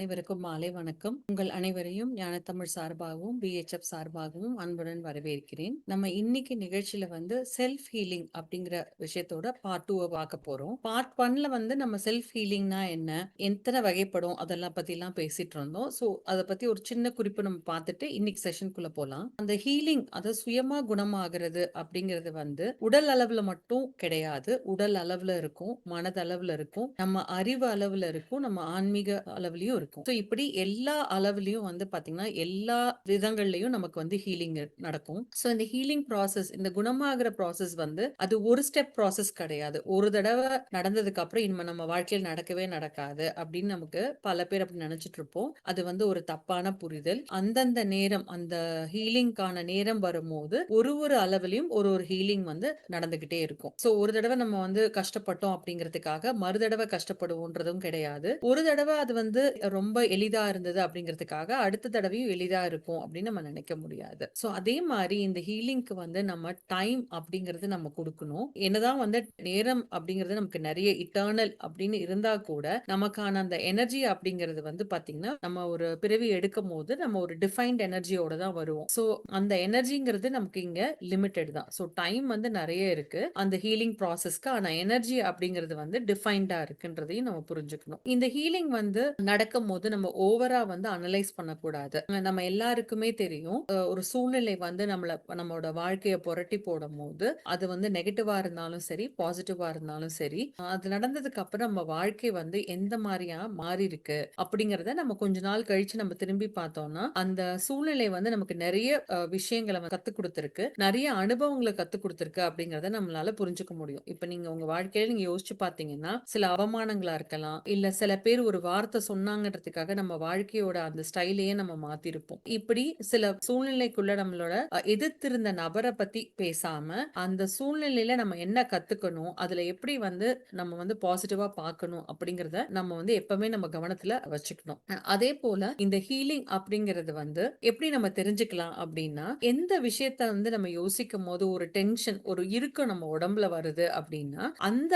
அனைவருக்கும் மாலை வணக்கம். உங்கள் அனைவரையும் ஞானத்தமிழ் சார்பாகவும் பிஹெச்எஃப் சார்பாகவும் அன்புடன் வரவேற்கிறேன். நம்ம இன்னைக்கு நிகழ்ச்சியில வந்து செல்ஃப் ஹீலிங் அப்படிங்கிற விஷயத்தோட பார்ட் டூவை பார்க்க போறோம். பார்ட் ஒன்ல வந்து நம்ம செல்ஃப் ஹீலிங்னா என்ன? எத்தனை வகைப்படும்? அதெல்லாம் பத்தி எல்லாம் பேசிட்டு இருந்தோம். ஸோ அதை பத்தி ஒரு சின்ன குறிப்பு நம்ம பார்த்துட்டு இன்னைக்கு செஷனுக்குள்ள போலாம். அந்த ஹீலிங் அதை சுயமா குணமாகிறது அப்படிங்கிறது வந்து உடல் அளவுல மட்டும் கிடையாது. உடல் அளவுல இருக்கும் மனதளவுல இருக்கும். நம்ம அறிவு அளவுல இருக்கும். நம்ம ஆன்மீக அளவுலயும் இருக்கும். ஸோ இப்படி எல்லா அளவுலயும் வந்து பாத்தீங்கன்னா எல்லா விதங்கள்லயும் நமக்கு வந்து ஹீலிங் நடக்கும். ஸோ இந்த ஹீலிங் ப்ராசஸ் இந்த குணமாகிற ப்ராசஸ் வந்து அது ஒரு ஸ்டெப் ப்ராசஸ் கிடையாது. ஒரு தடவை நடந்ததுக்கு அப்புறம் இனிமே நம்ம வாழ்க்கையில் நடக்கவே நடக்காது அப்படின்னு நமக்கு பல பேர் அப்படி நினைச்சிட்டு இருப்போம். அது வந்து ஒரு தப்பான புரிதல். அந்தந்த நேரம் அந்த ஹீலிங்கான நேரம் வரும்போது ஒரு ஒரு அளவுலயும் ஒரு ஒரு ஹீலிங் வந்து நடந்துகிட்டே இருக்கும். ஸோ ஒரு தடவை நம்ம வந்து கஷ்டப்பட்டோம் அப்படிங்கிறதுக்காக மறு தடவை கஷ்டப்படுவோன்றதும் கிடையாது. ஒரு தடவை அது வந்து ரொம்ப எளிதா இருந்தது அப்படிங்கிறதுக்காக அடுத்த தடவையும் எளிதா இருக்கும் அப்படின்னு நம்ம நினைக்க முடியாது. ஸோ அதே மாதிரி இந்த ஹீலிங்க்கு வந்து நம்ம டைம் அப்படிங்கிறது நம்ம கொடுக்கணும். என்னதான் வந்து நேரம் அப்படிங்கிறது நமக்கு நிறைய இட்டர்னல் அப்படின்னு இருந்தா கூட நமக்கான அந்த எனர்ஜி அப்படிங்கிறது வந்து பாத்தீங்கன்னா நம்ம ஒரு பிறவி எடுக்கும் போது நம்ம ஒரு டிஃபைன்ட் எனர்ஜியோட தான் வருவோம். ஸோ அந்த எனர்ஜிங்கிறது நமக்கு இங்க லிமிட்டெட் தான். ஸோ டைம் வந்து நிறைய இருக்கு. அந்த ஹீலிங் ப்ராசஸ்க்கு ஆனா எனர்ஜி அப்படிங்கிறது வந்து டிஃபைன்டா இருக்குன்றதையும் நம்ம புரிஞ்சுக்கணும். இந்த ஹீலிங் வந்து நடக்க போது நம்ம ஓவரா வந்து அனலைஸ் பண்ணக்கூடாது. நம்ம எல்லாருக்குமே தெரியும். ஒரு சூழ்நிலை வந்து நம்மள நம்மளோட வாழ்க்கையை புரட்டி போடும் போது அது வந்து நெகட்டிவா இருந்தாலும் சரி பாசிட்டிவா இருந்தாலும் சரி அது நடந்ததுக்கு அப்புறம் நம்ம வாழ்க்கை வந்து எந்த மாதிரியா மாறி இருக்கு அப்படிங்கறத நம்ம கொஞ்ச நாள் கழிச்சு நம்ம திரும்பி பார்த்தோம்னா அந்த சூழ்நிலை வந்து நமக்கு நிறைய விஷயங்களை கத்து கொடுத்துருக்கு. நிறைய அனுபவங்களை கத்து கொடுத்துருக்கு அப்படிங்கறத நம்மளால புரிஞ்சுக்க முடியும். இப்ப நீங்க உங்க வாழ்க்கையில நீங்க யோசிச்சு பாத்தீங்கன்னா சில அவமானங்களா இருக்கலாம். இல்ல சில பேர் ஒரு வார்த்தை சொன்னாங்க சொன்னாங்கன்றதுக்காக நம்ம வாழ்க்கையோட அந்த ஸ்டைலையே நம்ம மாத்திருப்போம். இப்படி சில சூழ்நிலைக்குள்ள நம்மளோட எதிர்த்திருந்த நபரை பத்தி பேசாம அந்த சூழ்நிலையில நம்ம என்ன கத்துக்கணும் அதுல எப்படி வந்து நம்ம வந்து பாசிட்டிவா பார்க்கணும் அப்படிங்கறத நம்ம வந்து எப்பவுமே நம்ம கவனத்துல வச்சுக்கணும். அதே போல இந்த ஹீலிங் அப்படிங்கறது வந்து எப்படி நம்ம தெரிஞ்சுக்கலாம் அப்படின்னா எந்த விஷயத்த வந்து நம்ம யோசிக்கும் போது ஒரு டென்ஷன் ஒரு இறுக்கம் நம்ம உடம்புல வருது அப்படின்னா அந்த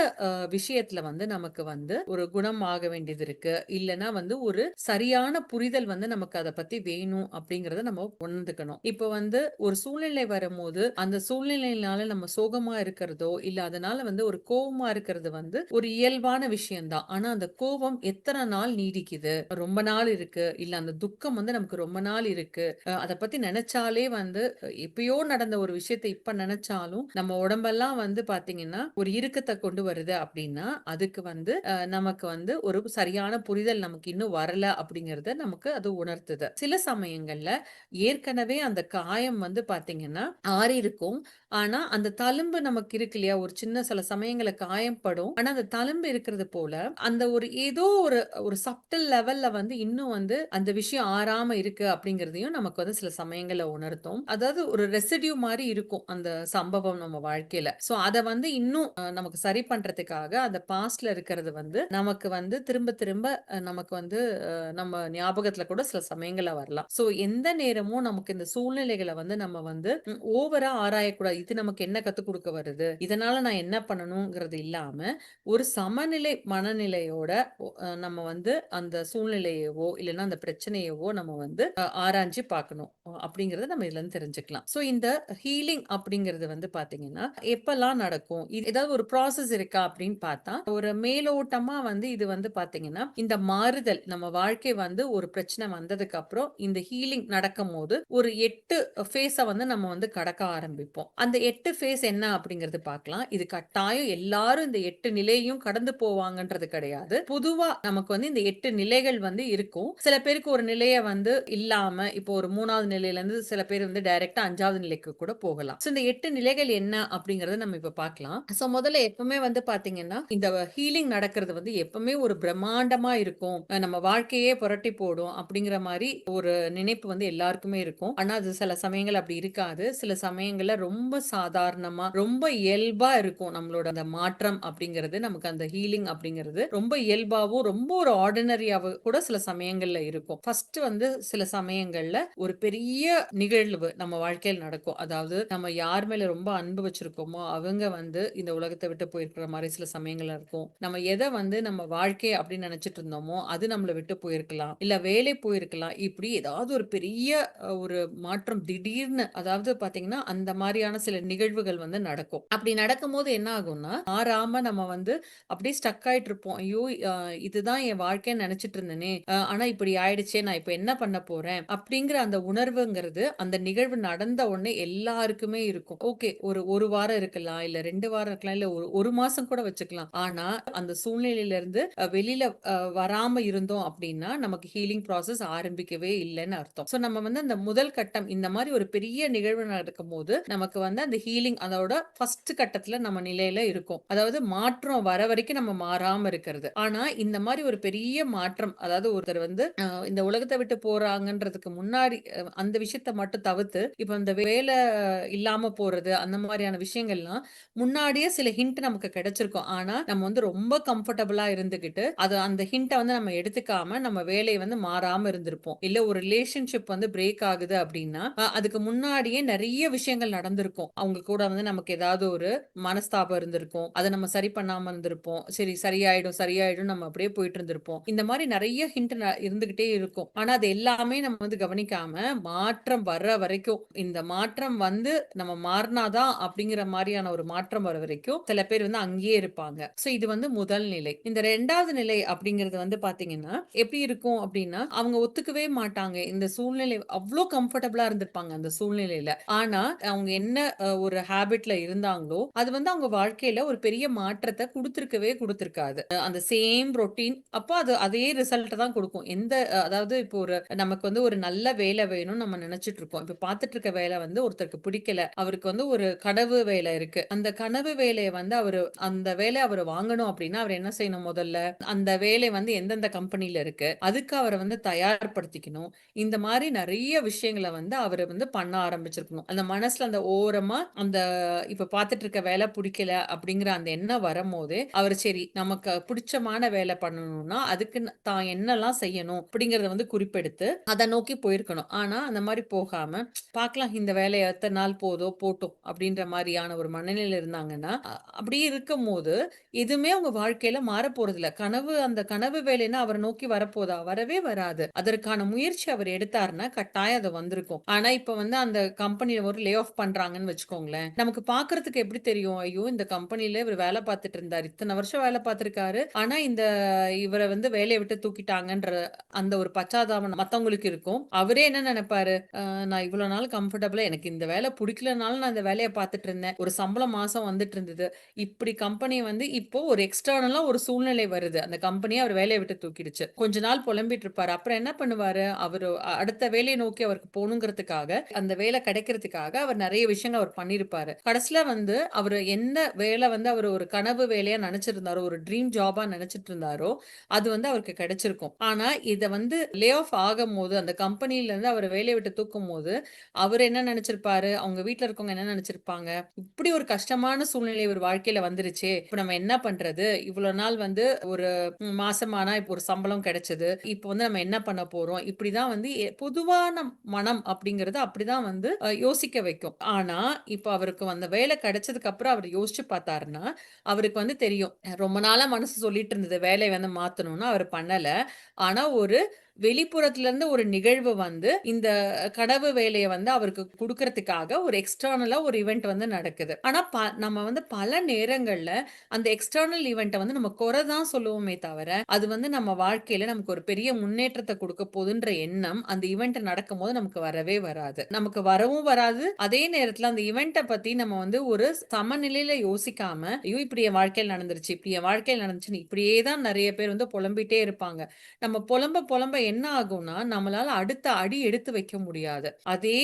விஷயத்துல வந்து நமக்கு வந்து ஒரு குணம் ஆக வேண்டியது இருக்கு. இல்லைன்னா வந்து ஒரு சரியான புரிதல் வந்து நமக்கு அதை பத்தி வேணும் அப்படிங்கறத நம்ம உணர்ந்துக்கணும். இப்போ வந்து ஒரு சூழ்நிலை வரும்போது அந்த சூழ்நிலையினால நம்ம சோகமா இருக்கிறதோ இல்ல அதனால வந்து ஒரு கோவமா இருக்கிறது வந்து ஒரு இயல்பான விஷயம்தான். ஆனா அந்த கோபம் எத்தனை நாள் நீடிக்குது? ரொம்ப நாள் இருக்கு. இல்ல அந்த துக்கம் வந்து நமக்கு ரொம்ப நாள் இருக்கு. அதை பத்தி நினைச்சாலே வந்து எப்பயோ நடந்த ஒரு விஷயத்தை இப்ப நினைச்சாலும் நம்ம உடம்பெல்லாம் வந்து பாத்தீங்கன்னா ஒரு இறுக்கத்தை கொண்டு வருது அப்படின்னா அதுக்கு வந்து நமக்கு வந்து ஒரு சரியான புரிதல் நமக்கு இன்னும் வரல அப்படிங்கறத நமக்கு அது உணர்த்துது. சில சமயங்கள்ல ஏற்கனவே அந்த காயம் வந்து பாத்தீங்கன்னா ஆறி இருக்கும் ஆனா அந்த தழும்பு நமக்கு இருக்கு இல்லையா? ஒரு சின்ன சில சமயங்களை காயப்படும் ஆனா அந்த தழும்பு இருக்கிறது போல அந்த ஒரு ஏதோ ஒரு ஒரு சப்டல் லெவல்ல வந்து இன்னும் வந்து அந்த விஷயம் ஆறாம இருக்கு அப்படிங்கறதையும் நமக்கு வந்து சில சமயங்களை உணர்த்தும். அதாவது ஒரு ரெசிடியூ மாதிரி இருக்கும் அந்த சம்பவம் நம்ம வாழ்க்கையில. சோ அதை வந்து இன்னும் நமக்கு சரி பண்றதுக்காக அந்த பாஸ்ட்ல இருக்கிறது வந்து நமக்கு வந்து திரும்ப திரும்ப நமக்கு வந்து நம்ம ஞாபகத்துல கூட சில சமயங்கள்ல வரலாம். சோ எந்த நேரமும் நமக்கு இந்த சூழ்நிலைகளை வந்து நம்ம வந்து ஓவரா ஆராயக்கூடாது. இது நமக்கு என்ன கத்து கொடுக்க வருது? இதனால நான் என்ன பண்ணணுங்கிறது இல்லாம ஒரு சமநிலை மனநிலையோட நம்ம வந்து அந்த சூழ்நிலையவோ இல்லைன்னா அந்த பிரச்சனையவோ நம்ம வந்து ஆராய்ஞ்சு பார்க்கணும். அப்படிங்கறத நம்ம இதுல இருந்து தெரிஞ்சுக்கலாம். சோ இந்த ஹீலிங் அப்படிங்கிறது வந்து பாத்தீங்கன்னா எப்பெல்லாம் நடக்கும்? இது ஏதாவது ஒரு ப்ராசஸ் இருக்கா அப்படின்னு பார்த்தா ஒரு மேலோட்டமா வந்து இது வந்து பாத்தீங்கன்னா இந்த மாறுதல் நம்ம வாழ்க்கை வந்து ஒரு பிரச்சனை வந்ததுக்கு அப்புறம் இந்த ஹீலிங் நடக்கும் போது ஒரு எட்டு ஃபேஸ வந்து நம்ம வந்து கடக்க ஆரம்பிப்போம். அந்த எட்டு ஃபேஸ் என்ன அப்படிங்கறது பார்க்கலாம். இது கட்டாயம் எல்லாரும் இந்த எட்டு நிலையும் கடந்து போவாங்கன்றது கிடையாது. பொதுவா நமக்கு வந்து இந்த எட்டு நிலைகள் வந்து இருக்கும். சில பேருக்கு ஒரு நிலைய வந்து இல்லாம இப்போ ஒரு மூணாவது நிலையில இருந்து சில பேர் வந்து டைரக்டா அஞ்சாவது நிலைக்கு கூட போகலாம். இந்த எட்டு நிலைகள் என்ன அப்படிங்கறத நம்ம இப்ப பார்க்கலாம். சோ முதல்ல எப்பவுமே வந்து பாத்தீங்கன்னா இந்த ஹீலிங் நடக்கிறது வந்து எப்பவுமே ஒரு பிரம்மாண்டமா இருக்கும். நம்ம வாழ்க்கையே புரட்டி போடும் அப்படிங்கிற மாதிரி ஒரு நினைப்பு வந்து எல்லாருக்குமே இருக்கும். ஆனா அது சில சமயங்கள் அப்படி இருக்காது. சில சமயங்கள்ல ரொம்ப சாதாரணமா ரொம்ப இயல்பா இருக்கும் நம்மளோட அந்த மாற்றம் அப்படிங்கிறது. நமக்கு அந்த ஹீலிங் அப்படிங்கிறது ரொம்ப இயல்பாவும் ரொம்ப ஒரு ஆர்டினரியாவும் கூட சில சமயங்கள்ல இருக்கும். ஃபர்ஸ்ட் வந்து சில சமயங்கள்ல ஒரு பெரிய நிகழ்வு நம்ம வாழ்க்கையில் நடக்கும். அதாவது நம்ம யார் மேல ரொம்ப அன்பு வச்சிருக்கோமோ அவங்க வந்து இந்த உலகத்தை விட்டு போயிருக்கிற மாதிரி சில சமயங்கள்ல இருக்கும். நம்ம எதை வந்து நம்ம வாழ்க்கை அப்படின்னு நினைச்சிட்டு இருந்தோமோ அது நம்மளை விட்டு போயிருக்கலாம். இல்ல வேலை போயிருக்கலாம். இப்படி ஏதாவது ஒரு பெரிய ஒரு மாற்றம் திடீர்னு அதாவது பார்த்தீங்கன்னா, அந்த மாதிரியான சில நிகழ்வுகள் வந்து நடக்கும். அப்படி நடக்கும்போது என்ன ஆகும்னா, மாறாம நம்ம வந்து அப்படியே ஸ்டக் ஆயிட்டு இருப்போம். ஐயோ! இதுதான் என் வாழ்க்கைன்னு நினைச்சிட்டு இருந்தேனே! ஆனா இப்படி ஆயிடுச்சே! நான் இப்ப என்ன பண்ண போறேன்? அப்படிங்கிற அந்த உணர்வுங்கிறது அந்த நிகழ்வு நடந்த உடனே எல்லாருக்குமே இருக்கும். ஓகே ஒரு ஒரு வாரம் இருக்கலாம், இல்ல ரெண்டு வாரம் இருக்கலாம், இல்ல ஒரு ஒரு மாசம் கூட வச்சுக்கலாம். ஆனா அந்த சூழ்நிலையில இருந்து வெளியில வராம இருந்தோம் அப்படின்னா, நமக்கு ஹீலிங் ப்ராசஸ் ஆரம்பிக்கவே இல்லைன்னு அர்த்தம். ஸோ நம்ம வந்து அந்த முதல் கட்டம் இந்த மாதிரி ஒரு பெரிய நிகழ்வு நடக்கும் போது நமக்கு வந்து அந்த ஹீலிங் அதோட ஃபர்ஸ்ட் கட்டத்துல நம்ம நிலையில இருக்கும் அதாவது மாற்றம் வர வரைக்கும் நம்ம மாறாம இருக்கிறது. ஆனா இந்த மாதிரி ஒரு பெரிய மாற்றம் அதாவது ஒருத்தர் வந்து இந்த உலகத்தை விட்டு போறாங்கன்றதுக்கு முன்னாடி அந்த விஷயத்த மட்டும் தவிர்த்து, இப்ப இந்த வேலை இல்லாம போறது, அந்த மாதிரியான விஷயங்கள்லாம் முன்னாடியே சில ஹிண்ட் நமக்கு கிடைச்சிருக்கும். ஆனா, நம்ம வந்து ரொம்ப கம்ஃபர்டபுளா இருந்துகிட்டு, அது அந்த ஹிண்ட்டை வந்து நம்ம எடுத்துக்காம, நம்ம வேலையை வந்து மாறாம இருந்திருப்போம். இல்ல ஒரு ரிலேஷன்ஷிப் வந்து பிரேக் ஆகுது அப்படின்னா அதுக்கு முன்னாடியே நிறைய விஷயங்கள் நடந்திருக்கும். அவங்க கூட வந்து நமக்கு ஏதாவது ஒரு மனஸ்தாபம் இருந்திருக்கும். அத நம்ம சரி பண்ணாம இருந்திருப்போம். சரி சரியாயிடும், சரியாயிடும் நம்ம அப்படியே போயிட்டு இருந்திருப்போம். இந்த மாதிரி நிறைய ஹிண்ட் இருந்துகிட்டே இருக்கும். ஆனா, அது எல்லாமே நம்ம வந்து கவனிக்காம, மாற்றம் வர்ற வரைக்கும், இந்த மாற்றம் வந்து நம்ம மாறினாதான் அப்படிங்கிற மாதிரியான ஒரு மாற்றம் வர வரைக்கும், சில பேர் வந்து அங்கேயே இருப்பாங்க. சோ இது வந்து முதல் நிலை. இந்த ரெண்டாவது நிலை அப்படிங்கிறது வந்து பாத்தீங்கன்னா எப்படி இருக்கும் அப்படின்னா, அவங்க ஒத்துக்கவே மாட்டாங்க. இந்த சூழ்நிலை அவ்வளோ கம்ஃபர்டபுளா இருந்திருப்பாங்க அந்த சூழ்நிலையில. ஆனா, அவங்க என்ன ஒரு ஹேபிட்ல இருந்தாங்களோ, அது வந்து அவங்க வாழ்க்கையில ஒரு பெரிய மாற்றத்தை கொடுத்துருக்கவே கொடுத்துருக்காது அந்த சேம் ரொட்டீன் அப்போ அது அதே ரிசல்ட் தான் கொடுக்கும் எந்த அதாவது இப்போ ஒரு நமக்கு வந்து ஒரு நல்ல வேலை வேணும்னு நம்ம நினைச்சிட்டு இருக்கோம். இப்ப பார்த்துட்டு இருக்க வேலை வந்து ஒருத்தருக்கு பிடிக்கல. அவருக்கு வந்து ஒரு கனவு வேலை இருக்கு. அந்த கனவு வேலையை வந்து அவரு அந்த வேலை அவர் வாங்கணும் அப்படின்னா அவர் என்ன செய்யணும் முதல்ல? அந்த வேலை வந்து எந்தெந்த கம்பெனி கம்பெனில இருக்கு? அதுக்கு அவரை வந்து தயார்படுத்திக்கணும். இந்த மாதிரி நிறைய விஷயங்கள வந்து அவர் வந்து பண்ண ஆரம்பிச்சிருக்கணும். அந்த மனசுல அந்த ஓரமா அந்த இப்ப பாத்துட்டு இருக்க வேலை பிடிக்கல அப்படிங்கிற அந்த எண்ணம் வரும்போது அவர் சரி நமக்கு பிடிச்சமான வேலை பண்ணணும்னா, அதுக்கு தான் என்னெல்லாம் செய்யணும்? அப்படிங்கறத வந்து குறிப்பெடுத்து, அதை நோக்கி போயிருக்கணும். ஆனா, அந்த மாதிரி போகாம, பார்க்கலாம் இந்த வேலையை எத்தனை நாள் போதோ போட்டோம் அப்படின்ற மாதிரியான ஒரு மனநிலையில இருந்தாங்கன்னா, அப்படியே இருக்கும் போது எதுவுமே அவங்க வாழ்க்கையில மாறப் போறது இல்லை கனவு அந்த கனவு வேலைன்னா அவரை நோக்கி வரப்போதா? வரவே வராது. அதற்கான முயற்சி அவர் எடுத்தாருன்னா, கட்டாயம் அது வந்திருக்கும். ஆனா, இப்ப வந்து அந்த கம்பெனில ஒரு லே ஆஃப் பண்றாங்கன்னு வச்சுக்கோங்களேன். நமக்கு பாக்குறதுக்கு எப்படி தெரியும்? ஐயோ! இந்த கம்பெனில இவர் வேலை பார்த்துட்டு இருந்தாரு. இத்தன வருஷம் வேலை பார்த்திருக்காரு ஆனா, இந்த இவர வந்து வேலையை விட்டு தூக்கிட்டாங்கன்ற அந்த ஒரு பச்சாதாபம் மத்தவங்களுக்கு இருக்கும். அவரே என்ன நினைப்பாரு நான் இவ்வளவு நாள் கம்ஃபர்டபுளா எனக்கு இந்த வேலை பிடிக்கலனாலும் நான் இந்த வேலையை பார்த்துட்டு இருந்தேன். ஒரு சம்பளம் மாசம் வந்துட்டு இருந்தது. இப்படி கம்பெனி வந்து இப்போ ஒரு எக்ஸ்டர்னலா ஒரு சூழ்நிலை வருது. அந்த கம்பெனியை அவர் வேலைய விட்டு தூக்கிடுச்சு. கொஞ்ச நாள் புலம்பிட்டு இருப்பாரு. அப்புறம் என்ன பண்ணுவாரு? அவரு அடுத்த வேலையை நோக்கி அவருக்கு போகணுங்கிறதுக்காக அந்த வேலை கிடைக்கிறதுக்காக அவர் நிறைய விஷயங்கள் அவர் பண்ணிருப்பாரு கடைசியில வந்து அவர் என்ன வேலை வந்து அவர் ஒரு கனவு வேலையா நினைச்சிருந்தாரோ ஒரு ட்ரீம் ஜாபா நினைச்சிட்டு இருந்தாரோ, அது வந்து அவருக்கு கிடைச்சிருக்கும். ஆனா, இத வந்து லே ஆஃப் ஆகும் போது அந்த கம்பெனில இருந்து அவர் வேலையை விட்டு தூக்கும்போது, அவர் என்ன நினைச்சிருப்பாரு அவங்க வீட்டுல இருக்கவங்க என்ன நினைச்சிருப்பாங்க இப்படி ஒரு கஷ்டமான சூழ்நிலை ஒரு வாழ்க்கையில வந்துருச்சே! இப்ப நம்ம என்ன பண்றது? இவ்வளவு நாள் வந்து ஒரு மாசமானா இப்போ ஒரு சம்பளம் கிடைச்சது. இப்போ வந்து நம்ம என்ன பண்ண போறோம்? இப்படிதான் வந்து எ பொதுவான மனம் அப்படிங்கிறது அப்படிதான் வந்து யோசிக்க வைக்கும். ஆனா, இப்போ அவருக்கு அந்த வேலை கிடைச்சதுக்கு அப்புறம் அவர் யோசிச்சு பார்த்தாருன்னா, அவருக்கு வந்து தெரியும். ரொம்ப நாளா மனசு சொல்லிட்டு இருந்தது வேலையை வந்து மாத்தணும்னு. அவர் பண்ணல. ஆனா, ஒரு வெளிப்புறத்துல இருந்து ஒரு நிகழ்வு வந்து இந்த கடவு வேலையை வந்து அவருக்கு கொடுக்கறதுக்காக ஒரு எக்ஸ்டர்னலா ஒரு இவெண்ட் வந்து நடக்குது. ஆனா, ப நம்ம வந்து பல நேரங்கள்ல அந்த எக்ஸ்டர்னல் ஈவெண்ட்டை வந்து நம்ம குறை தான் சொல்லுவோமே தவிர, அது வந்து நம்ம வாழ்க்கையில நமக்கு ஒரு பெரிய முன்னேற்றத்தை கொடுக்க போதுன்ற எண்ணம் அந்த ஈவெண்ட்டை நடக்கும் போது நமக்கு வரவே வராது. நமக்கு வரவும் வராது. அதே நேரத்துல அந்த ஈவெண்ட்டை பத்தி நம்ம வந்து ஒரு சமநிலையில யோசிக்காம, ஐயோ! இப்படி என் வாழ்க்கையில் நடந்துருச்சு, இப்படி என் வாழ்க்கையில் நடந்துச்சுன்னு இப்படியே தான் நிறைய பேர் வந்து புலம்பிட்டே இருப்பாங்க. நம்ம புலம்ப புலம்ப என்ன ஆகும்னா, நம்மளால அடுத்த அடி எடுத்து வைக்க முடியாது. அதே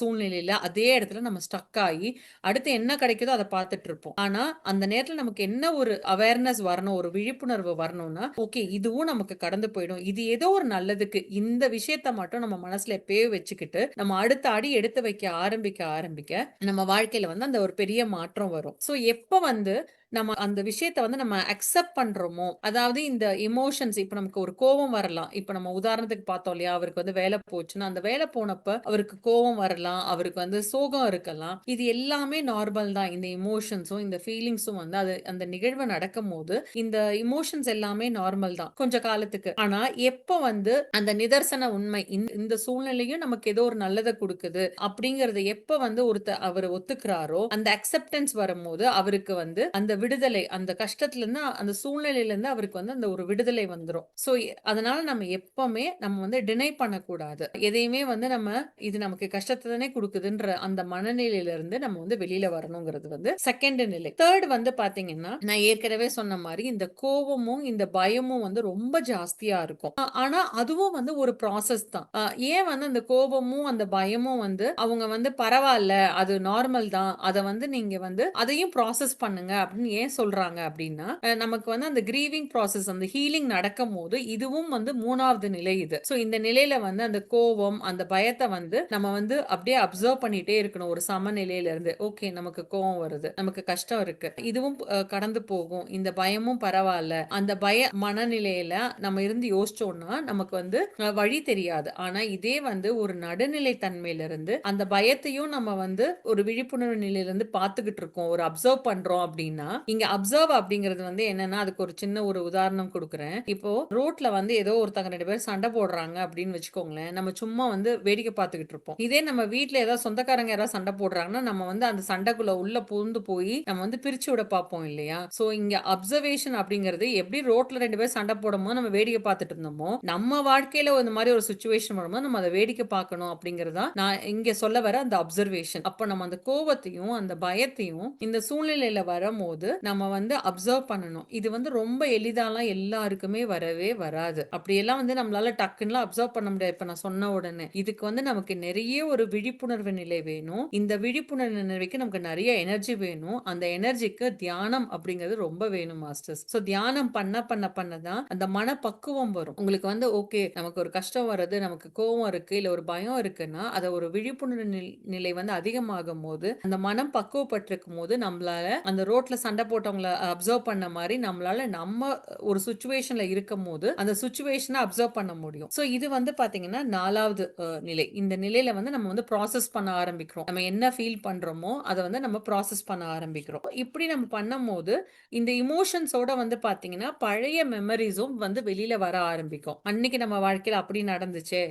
சூழ்நிலையில, அதே இடத்துல நம்ம ஸ்டக் ஆகி அடுத்து என்ன கிடைக்குதோ அதை பார்த்துட்டு இருப்போம். ஆனா, அந்த நேரத்துல நமக்கு என்ன ஒரு அவேர்னஸ் வரணும், ஒரு விழிப்புணர்வு வரணும்னா, ஓகே இதுவும் நமக்கு கடந்து போயிடும். இது ஏதோ ஒரு நல்லதுக்கு. இந்த விஷயத்த மட்டும் நம்ம மனசுல எப்பயோ வச்சுக்கிட்டு, நம்ம அடுத்த அடி எடுத்து வைக்க ஆரம்பிக்க, ஆரம்பிக்க, நம்ம வாழ்க்கையில வந்து அந்த ஒரு பெரிய மாற்றம் வரும். ஸோ எப்ப வந்து நம்ம அந்த விஷயத்த வந்து நம்ம அக்செப்ட் பண்றோமோ அதாவது இந்த இமோஷன்ஸ் இப்ப நமக்கு ஒரு கோவம் வரலாம். இப்ப நம்ம உதாரணத்துக்கு பார்த்தோம் இல்லையா அவருக்கு வந்து வேலை போச்சுன்னா அந்த வேலை போனப்ப அவருக்கு கோவம் வரலாம் அவருக்கு வந்து சோகம் இருக்கலாம். இது எல்லாமே நார்மல் தான். இந்த இமோஷன்ஸும் இந்த ஃபீலிங்ஸும் வந்து அது அந்த நிகழ்வு நடக்கும் போது இந்த இமோஷன்ஸ் எல்லாமே நார்மல் தான் கொஞ்ச காலத்துக்கு. ஆனா எப்ப வந்து அந்த நிதர்சன உண்மை இந்த சூழ்நிலையும் நமக்கு ஏதோ ஒரு நல்லதை கொடுக்குது அப்படிங்கறத எப்ப வந்து ஒருத்த அவர் ஒத்துக்கிறாரோ அந்த அக்செப்டன்ஸ் வரும்போது அவருக்கு வந்து அந்த விடுதலை அந்த கஷ்டத்துல இருந்து அந்த சூழ்நிலையில இருந்து அவருக்கு வந்து அந்த ஒரு விடுதலை வந்துடும் ஸோ அதனால நம்ம எப்பவுமே நம்ம வந்து டினை பண்ணக்கூடாது. எதையுமே வந்து நம்ம இது நமக்கு கஷ்டத்தை தானே கொடுக்குதுன்ற அந்த மனநிலையில இருந்து நம்ம வந்து வெளியில வரணுங்கிறது வந்து செகண்ட் நிலை. தேர்ட் வந்து பாத்தீங்கன்னா நான் ஏற்கனவே சொன்ன மாதிரி இந்த கோபமும் இந்த பயமும் வந்து ரொம்ப ஜாஸ்தியா இருக்கும். ஆனா அதுவும் வந்து ஒரு ப்ராசஸ் தான். ஏன் வந்து அந்த கோபமும் அந்த பயமும் வந்து அவங்க வந்து பரவாயில்ல அது நார்மல் தான். அதை வந்து நீங்க வந்து அதையும் ப்ராசஸ் பண்ணுங்க அப்படின்னு ஏன் சொல்றாங்க அப்படின்னா நமக்கு வந்து அந்த கிரீவிங் ப்ராசஸ் அந்த ஹீலிங் நடக்கும் போது இதுவும் வந்து மூணாவது நிலை இது. ஸோ இந்த நிலையில வந்து அந்த கோபம் அந்த பயத்தை வந்து நம்ம வந்து அப்படியே அப்சர்வ் பண்ணிட்டே இருக்கணும். ஒரு சமநிலையில இருந்து ஓகே நமக்கு கோபம் வருது நமக்கு கஷ்டம் இருக்கு. இதுவும் கடந்து போகும். இந்த பயமும் பரவாயில்ல. அந்த பய மனநிலையில நம்ம இருந்து யோசிச்சோம்னா நமக்கு வந்து வழி தெரியாது. ஆனா இதே வந்து ஒரு நடுநிலை தன்மையில இருந்து அந்த பயத்தையும் நம்ம வந்து ஒரு விழிப்புணர்வு நிலையில இருந்து பாத்துக்கிட்டு இருக்கோம். ஒரு அப்சர்வ் பண்றோம் அப்படின்னா இங்க அப்சர்வ் அப்படிங்கிறது வந்து என்னன்னா அதுக்கு ஒரு சின்ன ஒரு உதாரணம் கொடுக்குறேன். இப்போ ரோட்ல வந்து ஏதோ ஒருத்தங்க ரெண்டு பேர் சண்டை போடுறாங்க அப்படின்னு வச்சுக்கோங்களேன். நம்ம சும்மா வந்து வேடிக்கை பார்த்துக்கிட்டு இருப்போம். இதே நம்ம வீட்டுல ஏதாவது சொந்தக்காரங்க யாராவது சண்டை போடுறாங்கன்னா நம்ம வந்து அந்த சண்டைக்குள்ள உள்ள புகுந்து போய் நம்ம வந்து பிரிச்சு விட பார்ப்போம் இல்லையா? சோ இங்க அப்சர்வேஷன் அப்படிங்கிறது எப்படி ரோட்ல ரெண்டு பேர் சண்டை போடும்போது நம்ம வேடிக்கை பார்த்துட்டு இருந்தோமோ நம்ம வாழ்க்கையில இந்த மாதிரி ஒரு சுச்சுவேஷன் வரும்போது நம்ம அதை வேடிக்கை பார்க்கணும் அப்படிங்கறதா நான் இங்க சொல்ல வர அந்த அப்சர்வேஷன் அப்ப நம்ம அந்த கோவத்தையும் அந்த பயத்தையும் இந்த சூழ்நிலையில வரும்போது நம்ம வந்து அப்சர்வ் பண்ணணும். இது வந்து ரொம்ப எளிதாலாம் எல்லாருக்குமே வரவே வராது. அப்படியெல்லாம் வந்து நம்மளால டக்குன்னு அப்சர்வ் பண்ண முடியாது. இப்ப நான் சொன்ன உடனே. இதுக்கு வந்து நமக்கு நிறைய ஒரு விழிப்புணர்வு நிலை வேணும். இந்த விழிப்புணர்வு நிலைக்கு நமக்கு நிறைய எனர்ஜி வேணும். அந்த எனர்ஜிக்கு தியானம் அப்படிங்கிறது ரொம்ப வேணும் மாஸ்டர்ஸ் ஸோ தியானம் பண்ண பண்ண பண்ண தான் அந்த மனப்பக்குவம் வரும். உங்களுக்கு வந்து ஓகே நமக்கு ஒரு கஷ்டம் வருது நமக்கு கோவம் இருக்கு இல்ல ஒரு பயம் இருக்குன்னா அதை ஒரு விழிப்புணர்வு நிலை வந்து அதிகமாகும் போது அந்த மனம் பக்குவப்பட்டிருக்கும் போது நம்மளால அந்த ரோட்ல சண்டை சண்டை போட்டவங்கள அப்சர்வ் பண்ண மாதிரி நம்மளால நம்ம ஒரு சுச்சுவேஷன்ல இருக்கும் போது அந்த சுச்சுவேஷனை அப்சர்வ் பண்ண முடியும். ஸோ இது வந்து பாத்தீங்கன்னா நாலாவது நிலை. இந்த நிலையில வந்து நம்ம வந்து ப்ராசஸ் பண்ண ஆரம்பிக்கிறோம். நம்ம என்ன ஃபீல் பண்றோமோ அதை வந்து நம்ம ப்ராசஸ் பண்ண ஆரம்பிக்கிறோம். இப்படி நம்ம பண்ணும் போது இந்த இமோஷன்ஸோட வந்து பாத்தீங்கன்னா பழைய மெமரிஸும் வந்து வெளியில வர ஆரம்பிக்கும். அன்னைக்கு நம்ம வாழ்க்கையில அப்படி நடந்துச்சு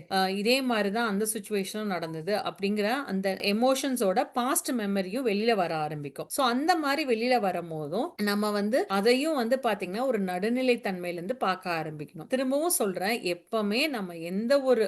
இதே மாதிரிதான் அந்த சுச்சுவேஷனும் நடந்தது அப்படிங்கிற அந்த எமோஷன்ஸோட பாஸ்ட் மெமரியும் வெளியில வர ஆரம்பிக்கும். ஸோ அந்த மாதிரி வெளியில வரும் போதும் நம்ம வந்து அதையும் வந்து பாத்தீங்கன்னா ஒரு நடுநிலை தன்மையில இருந்து பார்க்க ஆரம்பிக்கணும். திரும்பவும் சொல்றேன் எப்பவுமே நம்ம எந்த ஒரு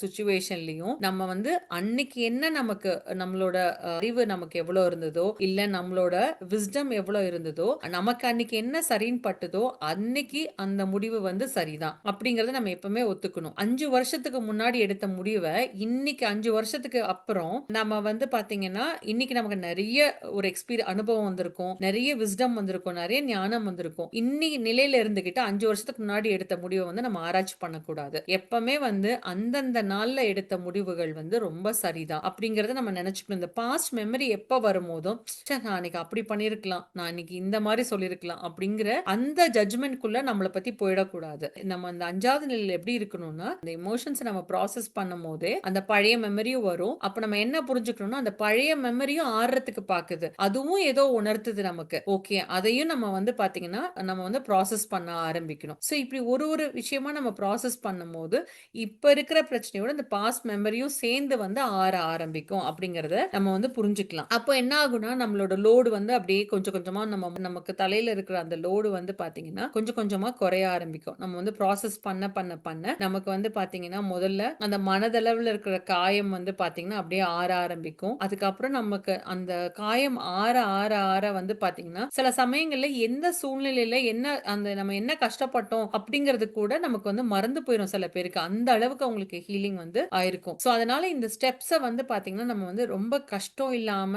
சுச்சுவேஷன்லயும் நம்ம வந்து அன்னைக்கு என்ன நமக்கு நம்மளோட அறிவு நமக்கு எவ்வளவு இருந்ததோ இல்ல நம்மளோட விஸ்டம் எவ்வளவு இருந்ததோ நமக்கு அன்னைக்கு என்ன சரின்னு பட்டுதோ அன்னைக்கு அந்த முடிவு வந்து சரிதான். அப்படிங்கறத நம்ம எப்பவுமே ஒத்துக்கணும். அஞ்சு வருஷத்துக்கு முன்னாடி எடுத்த முடிவை இன்னைக்கு அஞ்சு வருஷத்துக்கு அப்புறம் நம்ம வந்து பாத்தீங்கன்னா இன்னைக்கு நமக்கு நிறைய ஒரு எக்ஸ்பீரியன் அனுபவம் வந்திருக்கும். நிறைய விஸ்டம் வந்திருக்கும் நிறைய ஞானம் வந்திருக்கும். இன்னைக்கு நிலையில இருந்துகிட்டு அஞ்சு வருஷத்துக்கு முன்னாடி எடுத்த முடிவை வந்து நம்ம ஆராய்ச்சி பண்ணக்கூடாது. எப்பவுமே வந்து அந்தந்த நாள்ல எடுத்த முடிவுகள் வந்து ரொம்ப சரிதான். அப்படிங்கறத நம்ம நினைச்சுக்கணும். இந்த பாஸ்ட் மெமரி எப்ப வரும்போதும் நான் அன்னைக்கு அப்படி பண்ணிருக்கலாம் நான் இன்னைக்கு இந்த மாதிரி சொல்லிருக்கலாம் அப்படிங்கிற அந்த ஜட்மெண்ட்குள்ள நம்மளை பத்தி போயிடக்கூடாது. நம்ம அந்த அஞ்சாவது நிலையில எப்படி இருக்கணும்னா இந்த எமோஷன்ஸ் நம்ம ப்ராசஸ் பண்ணும் போதே அந்த பழைய மெமரியும் வரும். அப்ப நம்ம என்ன புரிஞ்சுக்கணும்னா அந்த பழைய மெமரியும் ஆடுறதுக்கு பாக்குது. அதுவும் ஏதோ உணர்த்துது நமக்கு. ஓகே. அதையும் நம்ம வந்து பார்த்தீங்கன்னா நம்ம வந்து ப்ராசஸ் பண்ண ஆரம்பிக்கணும். ஸோ இப்படி ஒரு ஒரு விஷயமா நம்ம ப்ராசஸ் பண்ணும்போது இப்போ இருக்கிற பிரச்சனையோட இந்த பாஸ்ட் மெமரியும் சேர்ந்து வந்து ஆற ஆரம்பிக்கும் அப்படிங்கிறத நம்ம வந்து புரிஞ்சுக்கலாம். அப்போ என்ன ஆகும்னா நம்மளோட லோடு வந்து அப்படியே கொஞ்சம் கொஞ்சமாக நம்ம நமக்கு தலையில் இருக்கிற அந்த லோடு வந்து பார்த்தீங்கன்னா கொஞ்சம் கொஞ்சமாக குறைய ஆரம்பிக்கும். நம்ம வந்து ப்ராசஸ் பண்ண பண்ண பண்ண நமக்கு வந்து பார்த்தீங்கன்னா முதல்ல அந்த மனதளவில் இருக்கிற காயம் வந்து பார்த்தீங்கன்னா அப்படியே ஆற ஆரம்பிக்கும். அதுக்கப்புறம் நமக்கு அந்த காயம் ஆற ஆற ஆற வந்து பார்த்தீங்கன்னா சில சமயங்கள்ல எந்த சூழ்நிலையில என்ன அந்த நம்ம என்ன கஷ்டப்பட்டோம் அப்படிங்கறது கூட நமக்கு வந்து மறந்து போயிடும் சில பேருக்கு. அந்த அளவுக்கு அவங்களுக்கு ஹீலிங் வந்து ஆயிருக்கும். சோ அதனால இந்த ஸ்டெப்ஸை வந்து பாத்தீங்கன்னா நம்ம வந்து ரொம்ப கஷ்டம் இல்லாம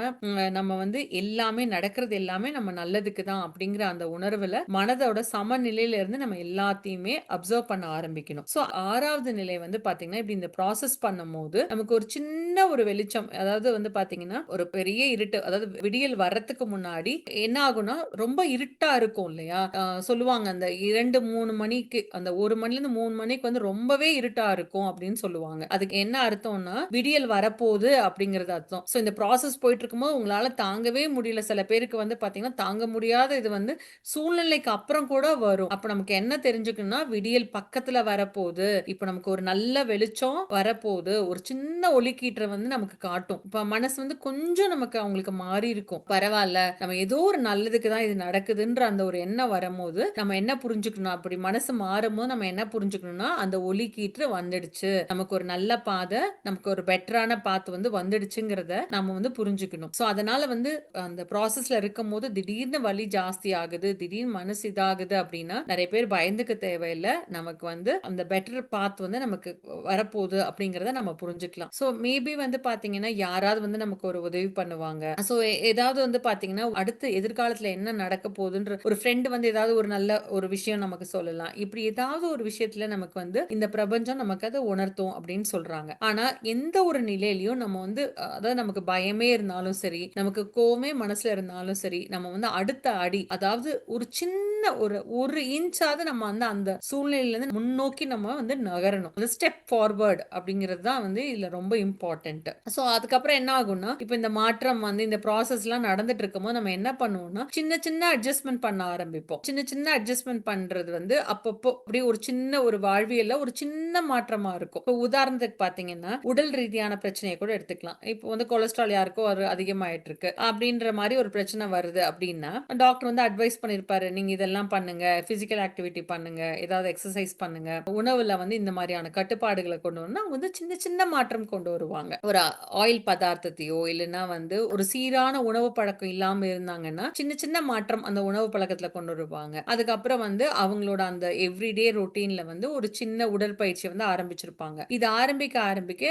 நம்ம வந்து எல்லாமே நடக்கிறது எல்லாமே நம்ம நல்லதுக்கு தான் அப்படிங்கிற அந்த உணர்வுல மனதோட சமநிலையில இருந்து நம்ம எல்லாத்தையுமே அப்சர்வ் பண்ண ஆரம்பிக்கணும். சோ ஆறாவது நிலை வந்து பாத்தீங்கன்னா இப்படி இந்த ப்ராசஸ் பண்ணும் போது நமக்கு ஒரு சின்ன ஒரு வெளிச்சம் அதாவது வந்து பாத்தீங்கன்னா ஒரு பெரிய இருட்டு அதாவது விடியல் வர்றதுக்கு முன்னாடி என்ன ஆகும்? ஆகும்னா, ரொம்ப இருட்டா இருக்கும் இல்லையா? சொல்லுவாங்க அந்த 2, 3 மணிக்கு அந்த ஒரு மணில இருந்து மூணு மணிக்கு வந்து ரொம்பவே இருட்டா இருக்கும் அப்படின்னு சொல்லுவாங்க. அதுக்கு என்ன அர்த்தம்னா, விடியல் வரப்போகுது அப்படிங்கறது அர்த்தம். ஸோ இந்த ப்ராசஸ் போயிட்டு இருக்கும்போது உங்களால தாங்கவே முடியல. சில பேருக்கு வந்து பார்த்தீங்கன்னா, தாங்க முடியாத இது வந்து சூழ்நிலைக்கு அப்புறம் கூட வரும். அப்ப நமக்கு என்ன தெரிஞ்சுக்கணும்னா, விடியல் பக்கத்துல வரப்போகுது இப்ப நமக்கு ஒரு நல்ல வெளிச்சம் வரப்போகுது ஒரு சின்ன ஒளிக்கீற்ற வந்து நமக்கு காட்டும். இப்ப மனசு வந்து கொஞ்சம் நமக்கு அவங்களுக்கு மாறி இருக்கும். பரவாயில்ல நம்ம ஏதோ ஒரு நல்ல நல்லதுக்கு தான் இது நடக்குதுன்ற அந்த ஒரு எண்ணம் வரும்போது, நம்ம என்ன புரிஞ்சுக்கணும்? அப்படி மனசு மாறும்போது நம்ம என்ன புரிஞ்சுக்கணும்னா, அந்த ஒலி கீற்று வந்துடுச்சு. நமக்கு ஒரு நல்ல பாதை நமக்கு ஒரு பெட்டரான பாத் வந்து வந்துடுச்சுங்கிறத நம்ம வந்து புரிஞ்சுக்கணும். ஸோ அதனால வந்து அந்த ப்ராசஸ்ல இருக்கும்போது திடீர்னு வலி ஜாஸ்தி ஆகுது, திடீர்னு மனசு இதாகுது அப்படின்னா, நிறைய பேர் பயந்துக்க தேவையில்ல. நமக்கு வந்து அந்த பெட்டர் பாத் வந்து நமக்கு வரப்போகுது அப்படிங்கிறத நம்ம புரிஞ்சுக்கலாம். ஸோ மேபி வந்து பார்த்தீங்கன்னா, யாராவது வந்து நமக்கு ஒரு உதவி பண்ணுவாங்க. ஸோ ஏதாவது வந்து பார்த்தீங்கன்னா, அடுத்து எதிர்காலத்தில் என்ன நடக்க போகுதுன்ற ஒரு ஃப்ரெண்ட் வந்து ஏதாவது ஒரு நல்ல ஒரு விஷயம் நமக்கு சொல்லலாம். இப்படி ஏதாவது ஒரு விஷயத்துல நமக்கு வந்து இந்த பிரபஞ்சம் நமக்கு அதை உணர்த்தும் அப்படின்னு சொல்றாங்க. ஆனா எந்த ஒரு நிலையிலயும் நம்ம வந்து அதாவது நமக்கு பயமே இருந்தாலும் சரி, நமக்கு கோவமே மனசுல இருந்தாலும் சரி, நம்ம வந்து அடுத்த அடி அதாவது ஒரு சின்ன ஒரு ஒரு இன்ச்சாவது நம்ம வந்து அந்த சூழ்நிலையில இருந்து முன்னோக்கி நம்ம வந்து நகரணும். அந்த ஸ்டெப் ஃபார்வர்ட் அப்படிங்கிறது தான் வந்து இதுல ரொம்ப இம்பார்ட்டன்ட். ஸோ அதுக்கப்புறம் என்ன ஆகும்னா, இப்போ இந்த மாற்றம் வந்து இந்த ப்ராசஸ்லாம் நடந்துட்டு இருக்கும்போது நம்ம என்ன பண்ணுவோம்னா, சின்ன சின்ன அட்ஜஸ்ட்மெண்ட் பண்ண ஆரம்பிப்போம். சின்ன சின்ன அட்ஜஸ்ட்மென்ட் பண்றது வந்து அப்பப்போ அப்படியே ஒரு சின்ன ஒரு வாழ்வியல்ல ஒரு சின்ன மாற்றமா இருக்கும். இப்போ உதாரணத்துக்கு பாத்தீங்கன்னா உடல் ரீதியான பிரச்சனையை கூட எடுத்துக்கலாம். இப்போ வந்து கொலஸ்ட்ரால் யாருக்கோ ஒரு அதிகமாயிட்டு இருக்கு. அப்படின்ற மாதிரி ஒரு பிரச்சனை வருது அப்படின்னா, டாக்டர் வந்து அட்வைஸ் பண்ணிருப்பாரு நீங்க இதெல்லாம் பண்ணுங்க. பிசிக்கல் ஆக்டிவிட்டி பண்ணுங்க. ஏதாவது எக்ஸசைஸ் பண்ணுங்க. உணவுல வந்து இந்த மாதிரியான கட்டுப்பாடுகளை கொண்டு வரணும்னா, அவங்க வந்து சின்ன சின்ன மாற்றம் கொண்டு வருவாங்க. ஒரு ஆயில் பதார்த்தத்தையோ, இல்லைன்னா வந்து ஒரு சீரான உணவு பழக்கம் இல்லாம இருந்தாங்கன்னா, சின்ன சின்ன சின்ன மாற்றம் அந்த உணவு பழக்கத்தில் கொண்டு வருவாங்க. அதுக்கப்புறம் வந்து அவங்களோட அந்த எவ்ரிடே ரொட்டீன்ல வந்து ஒரு சின்ன உடற்பயிற்சி வந்து ஆரம்பிச்சிருப்பாங்க. இது ஆரம்பிக்க ஆரம்பிக்க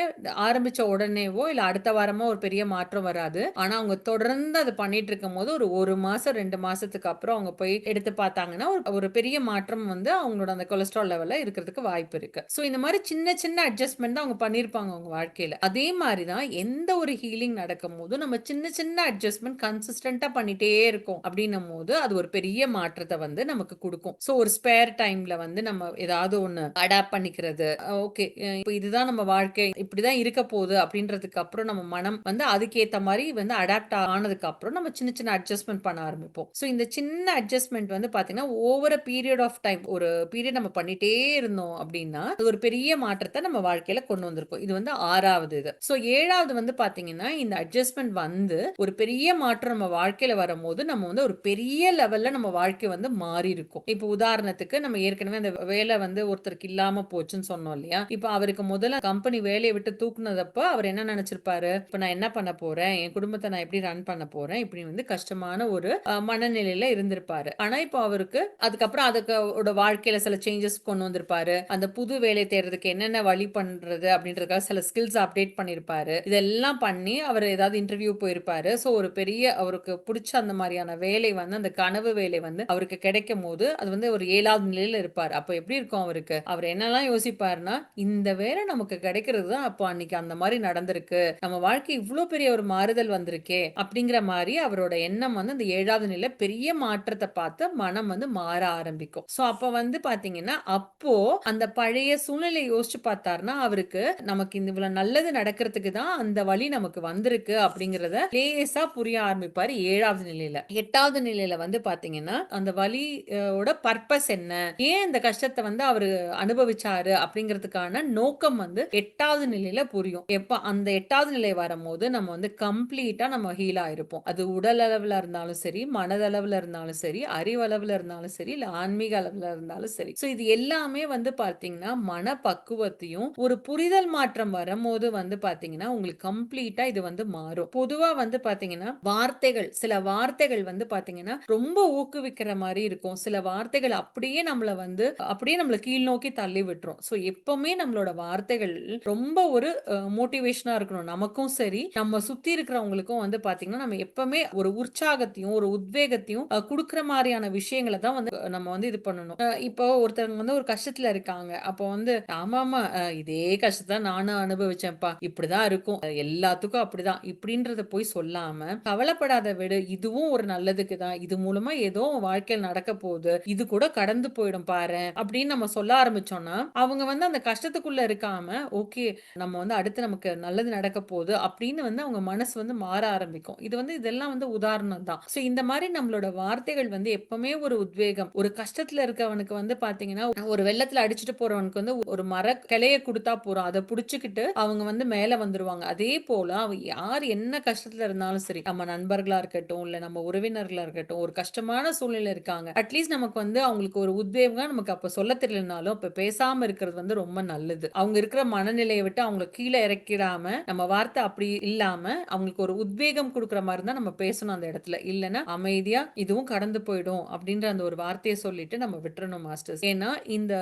ஆரம்பிச்ச உடனேவோ, இல்லை அடுத்த வாரமோ ஒரு பெரிய மாற்றம் வராது. ஆனால் அவங்க தொடர்ந்து அதை பண்ணிட்டு இருக்கும்போது ஒரு ஒரு மாசம், ரெண்டு மாசத்துக்கு அப்புறம் அவங்க போய் எடுத்து பார்த்தாங்கன்னா, ஒரு ஒரு பெரிய மாற்றம் வந்து அவங்களோட அந்த கொலஸ்ட்ரால் லெவலில் இருக்கிறதுக்கு வாய்ப்பு இருக்கு. ஸோ இந்த மாதிரி சின்ன சின்ன அட்ஜஸ்ட்மெண்ட் தான் அவங்க பண்ணியிருப்பாங்க அவங்க வாழ்க்கையில் அதே மாதிரி தான் எந்த ஒரு ஹீலிங் நடக்கும்போதும் நம்ம சின்ன சின்ன அட்ஜஸ்ட்மெண்ட் கன்சிஸ்டன்ட்டா பண்ணிட்டே இருக்கோம் அப்படின்னும் போது அது ஒரு பெரிய மாற்றத்தை வந்து நமக்கு கொடுக்கும் ஸோ ஒரு ஸ்பேர் டைம்ல வந்து நம்ம ஏதாவது ஒண்ணு அடாப்ட் பண்ணிக்கிறது. ஓகே இப்போ இதுதான் நம்ம வாழ்க்கை. இப்படிதான் இருக்க போகுது அப்படின்றதுக்கு அப்புறம் நம்ம மனம் வந்து அதுக்கேத்த மாதிரி வந்து அடாப்ட் ஆனதுக்கு அப்புறம் நம்ம சின்ன சின்ன அட்ஜஸ்ட்மெண்ட் பண்ண ஆரம்பிப்போம். ஸோ இந்த சின்ன அட்ஜஸ்ட்மெண்ட் வந்து பார்த்தீங்கன்னா, ஓவர பீரியட் ஆஃப் டைம் ஒரு பீரியட் நம்ம பண்ணிட்டே இருந்தோம் அப்படின்னா, அது ஒரு பெரிய மாற்றத்தை நம்ம வாழ்க்கையில கொண்டு வந்திருக்கும். இது வந்து ஆறாவது இது. ஸோ ஏழாவது வந்து பார்த்தீங்கன்னா, இந்த அட்ஜஸ்ட்மெண்ட் வந்து ஒரு பெரிய மாற்றம் நம்ம வாழ்க்கையில வரும்போது, நம்ம நம்ம வந்து ஒரு பெரிய லெவல்ல நம்ம வாழ்க்கை வந்து மாறி இருக்கும். இப்போ உதாரணத்துக்கு நம்ம ஏற்கனவே அந்த வேலை வந்து ஒருத்தருக்கு இல்லாம போச்சுன்னு சொன்னோம் இல்லையா? இப்ப அவருக்கு முதல்ல கம்பெனி வேலையை விட்டு தூக்குனதப்ப அவர் என்ன நினைச்சிருப்பாரு இப்ப நான் என்ன பண்ண போறேன்? என் குடும்பத்தை நான் எப்படி ரன் பண்ண போறேன்? இப்படி வந்து கஷ்டமான ஒரு மனநிலையில இருந்திருப்பாரு. ஆனா இப்போ அவருக்கு அதுக்கப்புறம் அதுக்கு வாழ்க்கையில சில சேஞ்சஸ் கொண்டு வந்திருப்பாரு. அந்த புது வேலை தேடுறதுக்கு என்னென்ன வழி பண்றது அப்படின்றதுக்காக சில ஸ்கில்ஸ் அப்டேட் பண்ணியிருப்பாரு. இதெல்லாம் பண்ணி அவர் ஏதாவது இன்டர்வியூ போயிருப்பாரு. ஸோ ஒரு பெரிய அவருக்கு பிடிச்ச அந்த மாரியான வேலை வந்து அந்த கனவு வேலை வந்து அவருக்கு கிடைக்கும் போது அது வந்து ஒரு ஏழாவது நிலையில இருப்பார் அப்ப எப்படி இருக்கும் அவருக்கு? அவர் என்னெல்லாம் யோசிப்பாருன்னா, இந்த வேலை நமக்கு கிடைக்கிறது தான் அப்போ அன்னைக்கு அந்த மாதிரி நடந்திருக்கு. நம்ம வாழ்க்கை இவ்வளவு பெரிய ஒரு மாறுதல் வந்திருக்கே! அப்படிங்கிற மாதிரி அவரோட எண்ணம் வந்து அந்த ஏழாவது நிலையில பெரிய மாற்றத்தை பார்த்து மனம் வந்து மாற ஆரம்பிக்கும். ஸோ அப்ப வந்து பார்த்தீங்கன்னா, அப்போ அந்த பழைய சூழ்நிலை யோசிச்சு பார்த்தாருன்னா, அவருக்கு நமக்கு இந்த இவ்வளோ நல்லது நடக்கிறதுக்கு தான் அந்த வழி நமக்கு வந்திருக்கு அப்படிங்கிறத லேசா புரிய ஆரம்பிப்பாரு ஏழாவது நிலையில. எட்டாவது நிலையில வந்து பார்த்தீங்கன்னா, அந்த வலியோட பர்பஸ் என்ன? ஏன் இந்த கஷ்டத்தை வந்து அவரு அனுபவிச்சாரு அப்படிங்கிறதுக்கான நோக்கம் வந்து எட்டாவது நிலையில புரியும். எப்ப அந்த எட்டாவது நிலை வரும்போது நம்ம வந்து கம்ப்ளீட்டா நம்ம ஹீல் ஆயிருப்போம். அது உடல் அளவுல இருந்தாலும் சரி, மனதளவுல இருந்தாலும் சரி, அறிவளவுல இருந்தாலும் சரி, இல்ல ஆன்மீக அளவுல இருந்தாலும் சரி. ஸோ இது எல்லாமே வந்து பார்த்திங்கன்னா மன பக்குவத்தையும் ஒரு புரிதல் மாற்றம் வரும்போது வந்து பார்த்தீங்கன்னா, உங்களுக்கு கம்ப்ளீட்டா இது வந்து மாறும். பொதுவா வந்து பார்த்தீங்கன்னா, வார்த்தைகள் சில வார்த்தைகள் வந்து பாத்தீங்கன்னா ரொம்ப ஊக்குவிக்கிற மாதிரி இருக்கும். சில வார்த்தைகள் அப்படியே நம்மள வந்து அப்படியே நம்மள கீழ் நோக்கி தள்ளி விட்டுரும். ஸோ எப்பவுமே நம்மளோட வார்த்தைகள் ரொம்ப ஒரு மோட்டிவேஷனா இருக்கணும். நமக்கும் சரி, நம்ம சுத்தி இருக்கிறவங்களுக்கும் வந்து பாத்தீங்கன்னா நம்ம எப்பவுமே ஒரு உற்சாகத்தையும், ஒரு உத்வேகத்தையும் கொடுக்குற மாதிரியான விஷயங்களை தான் வந்து நம்ம வந்து இது பண்ணணும். இப்போ ஒருத்தவங்க வந்து ஒரு கஷ்டத்துல இருக்காங்க. அப்போ வந்து ஆமாமா இதே கஷ்டத்தை நானும் அனுபவிச்சேன்ப்பா. இப்படிதான் இருக்கும். எல்லாத்துக்கும் அப்படிதான். இப்படின்றத போய் சொல்லாம, கவலைப்படாத விடு. இதுவும் ஒரு நல்லதுக்கு தான். இது மூலமா ஏதோ வாழ்க்கையில் வாழ்க்கையில நடக்க போகுது. இது கூட கடந்து போயிடும் பாரேன். அப்படின்னு நம்ம சொல்ல ஆரம்பிச்சோம்னா, அவங்க வந்து அந்த கஷ்டத்துக்குள்ள இருக்காம, ஓகே நம்ம வந்து அடுத்து நமக்கு நல்லது நடக்க போகுது அப்படின்னு வந்து அவங்க மனசு வந்து மாற ஆரம்பிக்கும். இது வந்து இதெல்லாம் வந்து உதாரணம் தான். ஸோ இந்த மாதிரி நம்மளோட வார்த்தைகள் வந்து எப்பவுமே ஒரு உத்வேகம். ஒரு கஷ்டத்துல இருக்கவனுக்கு வந்து பாத்தீங்கன்னா ஒரு வெள்ளத்துல அடிச்சுட்டு போறவனுக்கு வந்து ஒரு மர கிளைய கொடுத்தா போறோம் அதை புடிச்சுக்கிட்டு அவங்க வந்து மேல வந்துருவாங்க. அதே போல அவ யார் என்ன கஷ்டத்துல இருந்தாலும் சரி, நம்ம நண்பர்களா இருக்கட்டும், இல்ல நம்ம உறவினர்களாக இருக்கட்டும், ஒரு கஷ்டமான சூழ்நிலை இருக்காங்க. அட்லீஸ்ட் நமக்கு வந்து அவங்களுக்கு ஒரு உத்வேகம் நமக்கு அப்போ சொல்ல தெரியலனாலும், இப்போ பேசாம இருக்கிறது வந்து ரொம்ப நல்லது. அவங்க இருக்கிற மனநிலையை விட்டு அவங்கள கீழே இறக்கிடாம, நம்ம வார்த்தை அப்படி இல்லாம, அவங்களுக்கு ஒரு உத்வேகம் கொடுக்குற மாதிரி தான் நம்ம பேசணும் அந்த இடத்துல. இல்லன்னா அமைதியா இதுவும் கடந்து போயிடும் அப்படின்ற அந்த ஒரு வார்த்தையை சொல்லிட்டு நம்ம விட்டுறணும் மாஸ்டர்ஸ். ஏன்னா இந்த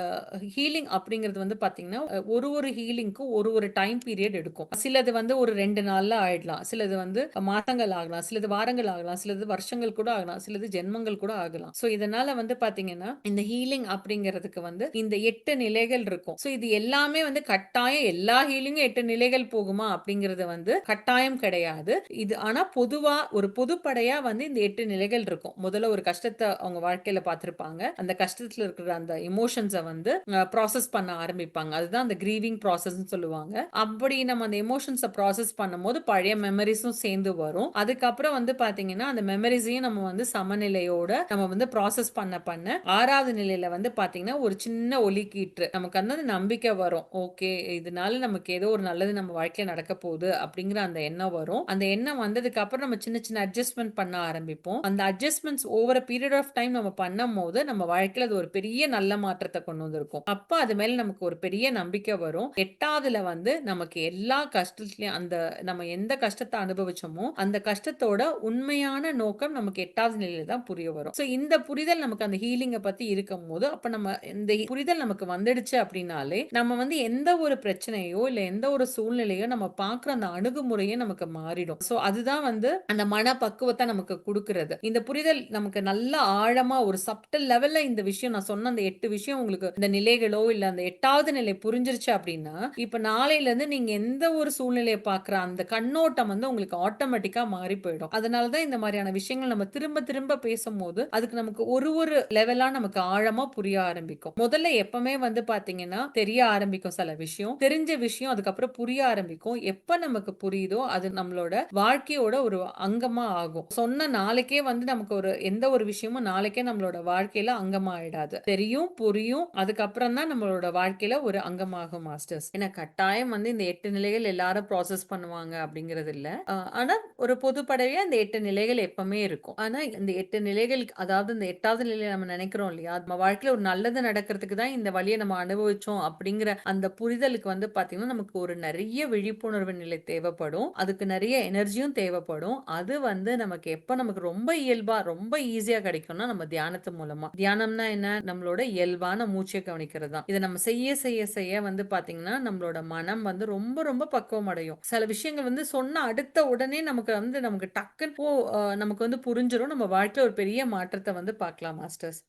ஹீலிங் அப்படிங்கிறது வந்து பார்த்தீங்கன்னா, ஒரு ஒரு ஹீலிங்க்கும் ஒரு ஒரு டைம் பீரியட் எடுக்கும். சிலது வந்து ஒரு ரெண்டு நாள்ல ஆயிடலாம். சிலது வந்து மாதங்கள் ஆகலாம். சிலது வாரங்கள் ஆகலாம். சிலது வருஷங்கள் கூட ஆகலாம். சிலது ஜென்மங்கள் கூட ஆகலாம். ஸோ இதனால வந்து பாத்தீங்கன்னா இந்த ஹீலிங் அப்படிங்கிறதுக்கு வந்து இந்த எட்டு நிலைகள் இருக்கும். ஸோ இது எல்லாமே வந்து கட்டாயம் எல்லா ஹீலிங்கும் எட்டு நிலைகள் போகுமா அப்படிங்கிறது வந்து கட்டாயம் கிடையாது. இது ஆனா பொதுவா ஒரு பொதுப்படையா வந்து இந்த எட்டு நிலைகள் இருக்கும். முதல்ல ஒரு கஷ்டத்தை அவங்க வாழ்க்கையில பார்த்திருப்பாங்க. அந்த கஷ்டத்துல இருக்கிற அந்த எமோஷன்ஸை வந்து ப்ராசஸ் பண்ண ஆரம்பிப்பாங்க. அதுதான் அந்த கிரீவிங் ப்ராசஸ் சொல்லுவாங்க. அப்படி நம்ம அந்த எமோஷன்ஸை ப்ராசஸ் பண்ணும்போது பழைய மெமரிஸும் சேர்ந்து வரும். அதுக்கப்புறம் வந்து பாத்தீங்கன்னா அந்த மெமரி கேலரிஸையும் நம்ம வந்து சமநிலையோட நம்ம வந்து ப்ராசஸ் பண்ண பண்ண ஆறாவது நிலையில வந்து பாத்தீங்கன்னா ஒரு சின்ன ஒலிக்கீற்று. நமக்கு வந்து அந்த நம்பிக்கை வரும். ஓகே இதனால நமக்கு ஏதோ ஒரு நல்லது நம்ம வாழ்க்கையில நடக்க போகுது அப்படிங்கிற அந்த எண்ணம் வரும். அந்த எண்ணம் வந்ததுக்கு அப்புறம் நம்ம சின்ன சின்ன அட்ஜஸ்ட்மெண்ட் பண்ண ஆரம்பிப்போம். அந்த adjustments over period of time நம்ம பண்ணும் போது நம்ம வாழ்க்கையில அது ஒரு பெரிய நல்ல மாற்றத்தை கொண்டு வந்திருக்கும். அப்ப அது மேல நமக்கு ஒரு பெரிய நம்பிக்கை வரும். எட்டாவதுல வந்து நமக்கு எல்லா கஷ்டத்துலயும் அந்த நம்ம எந்த கஷ்டத்தை அனுபவிச்சோமோ, அந்த கஷ்டத்தோட உண்மையான நோக்கம் நமக்கு எட்டாவது நிலையில தான் புரிய வரும். ஸோ இந்த புரிதல் நமக்கு அந்த ஹீலிங்கை பத்தி இருக்கும்போது, அப்ப நம்ம இந்த புரிதல் நமக்கு வந்துடுச்சு அப்படின்னாலே, நம்ம வந்து எந்த ஒரு பிரச்சனையோ, இல்ல எந்த ஒரு சூழ்நிலையோ நம்ம பார்க்குற அந்த அணுகுமுறையே நமக்கு மாறிடும். ஸோ அதுதான் வந்து அந்த பக்குவத்தை நமக்கு கொடுக்கறது இந்த புரிதல் நமக்கு நல்ல ஆழமா ஒரு சப்டல் லெவல்ல இந்த விஷயம் நான் சொன்ன அந்த எட்டு விஷயம் உங்களுக்கு இந்த நிலைகளோ, இல்ல அந்த எட்டாவது நிலை புரிஞ்சிருச்சு அப்படின்னா, இப்ப நாளையிலருந்து நீங்க எந்த ஒரு சூழ்நிலையை பார்க்குற அந்த கண்ணோட்டம் வந்து உங்களுக்கு ஆட்டோமேட்டிக்கா மாறி போயிடும். அதனால தான் இந்த விஷயம் விஷயங்கள் நம்ம திரும்ப திரும்ப பேசும்போது, அதுக்கு நமக்கு ஒரு ஒரு லெவலா நமக்கு ஆழமா புரிய ஆரம்பிக்கும். முதல்ல எப்பவுமே வந்து பார்த்தீங்கன்னா, தெரிய ஆரம்பிக்கும் சில விஷயம். தெரிஞ்ச விஷயம் அதுக்கப்புறம் புரிய ஆரம்பிக்கும். எப்ப நமக்கு புரியுதோ, அது நம்மளோட வாழ்க்கையோட ஒரு அங்கமா ஆகும். சொன்ன நாளைக்கே வந்து நமக்கு ஒரு எந்த ஒரு விஷயமும் நாளைக்கே நம்மளோட வாழ்க்கையில அங்கமா ஆயிடாது. தெரியும், புரியும். அதுக்கப்புறம் தான் நம்மளோட வாழ்க்கையில ஒரு அங்கமாகும் மாஸ்டர்ஸ். ஏன்னா கட்டாயம் வந்து இந்த எட்டு நிலைகள் எல்லாரும் ப்ராசஸ் பண்ணுவாங்க அப்படிங்கிறது இல்ல. ஆனா ஒரு பொதுப்படையா இந்த எட்டு நிலைகள் எப்பவுமே இருக்கும். ஆனா இந்த 8 நிலைகள் அதாவது இந்த 8வது நிலைய நம்ம நினைக்கிறோம் இல்லையா? நம்ம வாழ்க்கையில ஒரு நல்லது நடக்கிறதுக்கு தான் இந்த வலிய நம்ம அனுபவிச்சோம் அப்படிங்கிற அந்த புரிதலுக்கு வந்து பார்த்தீங்கன்னா, நமக்கு ஒரு நெறைய விழிப்புணர்வு நிலை தேவைப்படும். அதுக்கு நெறைய எனர்ஜியும் தேவைப்படும். அது வந்து நமக்கு எப்ப நமக்கு ரொம்ப இயல்பா, ரொம்ப ஈஸியா கிடைக்கும்னா, நம்ம தியானத்து மூலமா. தியானம்னா என்ன? நம்மளோட இயல்பான மூச்சை கவனிக்கிறது தான். இத நம்ம செய்ய செய்ய செய்ய வந்து பார்த்தீங்கன்னா, நம்மளோட மனம் வந்து ரொம்ப ரொம்ப பக்குவம் அடையும். சில விஷயங்கள் வந்து சொன்ன அடுத்த உடனே நமக்கு வந்து நமக்கு டக்குன்னு ஓ! அ நமக்கு வந்து புரிஞ்சிடும் நம்ம வாழ்க்கையில் ஒரு பெரிய மாற்றத்தை வந்து பார்க்கலாம் மாஸ்டர்ஸ்.